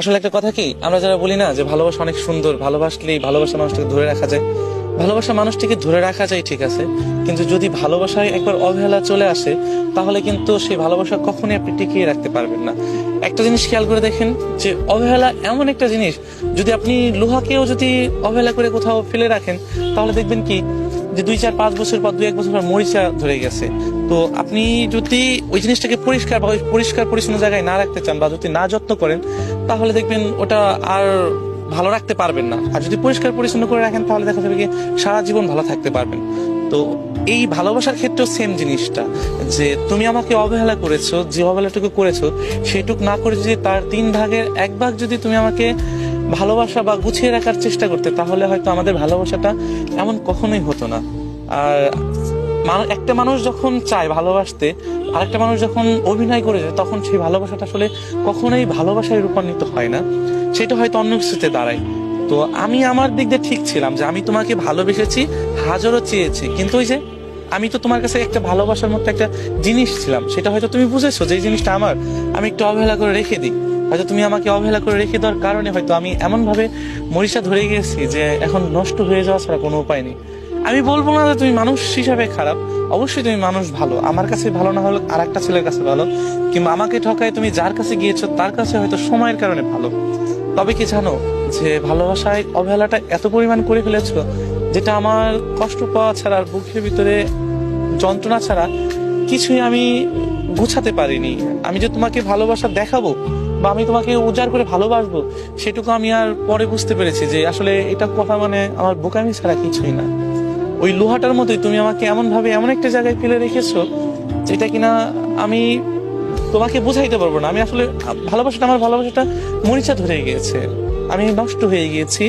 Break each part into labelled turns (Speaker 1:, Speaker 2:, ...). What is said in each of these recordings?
Speaker 1: আসলে একটা কথা কি? আমরা যারা বলি না যে ভালোবাসা অনেক সুন্দর, ভালোবাসলেই ভালোবাসা মানুষটাকে ধরে রাখা যায়। ভালোবাসা মানুষটিকে ধরে রাখা যায় ঠিক আছে, কিন্তু যদি ভালোবাসায় একবার অবহেলা চলে আসে, তাহলে কিন্তু সেই ভালোবাসা কখনোই আপনি টিকিয়ে রাখতে পারবেন না। একটা জিনিস খেয়াল করে দেখেন যে অবহেলা এমন একটা জিনিস, যদি আপনি লোহাকেও যদি অবহেলা করে কোথাও ফেলে রাখেন, তাহলে দেখবেন কি যে দুই চার পাঁচ বছর পর দুই এক বছর পর মরিচা ধরে গেছে। তো আপনি যদি ওই জিনিসটাকে পরিষ্কার বা পরিষ্কার পরিচ্ছন্ন জায়গায় না রাখতে চান বা যদি না যত্ন করেন, তাহলে দেখবেন ওটা আর ভালো রাখতে পারবেন না। আর যদি পরিষ্কার পরিচ্ছন্ন করে রাখেন, তাহলে দেখা যাবে কি সারা জীবন ভালো থাকতে পারবেন। তো এই ভালোবাসার ক্ষেত্রেও সেম জিনিসটা, যে তুমি আমাকে অবহেলা করেছ, যে অবহেলাটুকু করেছ, সেটুক না করে যদি তার তিন ভাগের এক ভাগ যদি তুমি আমাকে ভালোবাসা বা গুছিয়ে রাখার চেষ্টা করতে, তাহলে হয়তো আমাদের ভালোবাসাটা এমন কখনোই হতো না। আর একটা মানুষ যখন চায় ভালোবাসতে, আরেকটা মানুষ যখন অভিনয় করে যায়, তখন সেই ভালোবাসাটা আসলে কখনোই ভালোবাসায় রূপান্তরিত হয় না। সেটা হয়তো অন্য কিছুতে দাঁড়ায়। তো আমি আমার দিক দিয়ে ঠিক ছিলাম যে আমি তোমাকে ভালোবেসেছি হাজারও চেয়েছি। কিন্তু ওই যে আমি তো তোমার কাছে একটা ভালোবাসার মতো একটা জিনিস ছিলাম। সেটা হয়তো তুমি বুঝেছ যে জিনিসটা আমার। আমি একটু অবহেলা করে রেখে দিই। হয়তো তুমি আমাকে অবহেলা করে রেখে দেওয়ার কারণে হয়তো আমি এমন ভাবে মরিচা ধরে গেছি যে এখন নষ্ট হয়ে যাওয়া ছাড়া কোনো উপায় নেই। আমি বলব না যে তুমি মানুষ হিসাবে খারাপ। অবশ্যই তুমি মানুষ ভালো। আমার কাছে ভালো না হলে আর একটা ছেলের কাছে ভালো। কিংবা আমাকে ঠকায় তুমি যার কাছে গিয়েছো, তার কাছে হয়তো সময়ের কারণে ভালো। তবে কি জানো যে ভালোবাসায় অবহেলাটা এত পরিমাণ করে ফেলেছো যেটা আমার কষ্ট পাওয়া ছাড়া আর বুকের ভিতরে যন্ত্রণা ছাড়া কিছুই আমি গুছাতে পারিনি। আমি যে তোমাকে ভালোবাসা দেখাবো বা আমি তোমাকে উজাড় করে ভালোবাসবো, সেটুকু আমি আর পরে বুঝতে পেরেছি যে আসলে এটা কথা মানে আমার বোকামি ছাড়া কিছুই না। ওই লোহাটার মতোই তুমি আমাকে এমন ভাবে এমন একটা জায়গায় ফেলে রেখেছো যেটা কিনা আমি তোমাকে বুঝাইতে পারব না। আমি আসলে ভালোবাসাটা, আমার ভালোবাসাটা মরিচা ধরে গিয়েছে। আমি নষ্ট হয়ে গিয়েছি,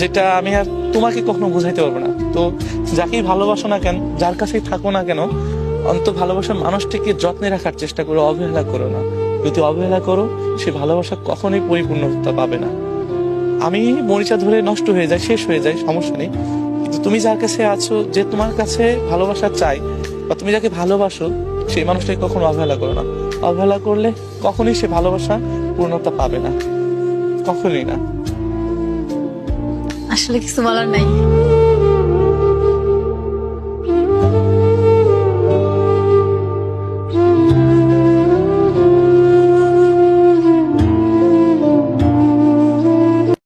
Speaker 1: যেটা আমি আর তোমাকে কখনো বুঝাইতে পারব না। তো যাকেই ভালোবাসো না কেন, যার কাছেই থাকো না কেন অন্ত ভালোবাসার মানুষটিকে যত্নে রাখার চেষ্টা করো, অবহেলা করো না। যদি অবহেলা করো, সে ভালোবাসা কখনোই পরিপূর্ণতা পাবে না। আমি মরিচা ধরে নষ্ট হয়ে যায় শেষ হয়ে যায় সমস্যা নেই। কিন্তু তুমি যার কাছে আছো, যে তোমার কাছে ভালোবাসা চাই বা তুমি যাকে ভালোবাসো সেই মানুষটাকে কখনো অবহেলা করো না। অবহেলা করলে কখনোই সে ভালোবাসা, পূর্ণতা পাবে না। কখনোই না।
Speaker 2: আসলে কিছু বলার নাই।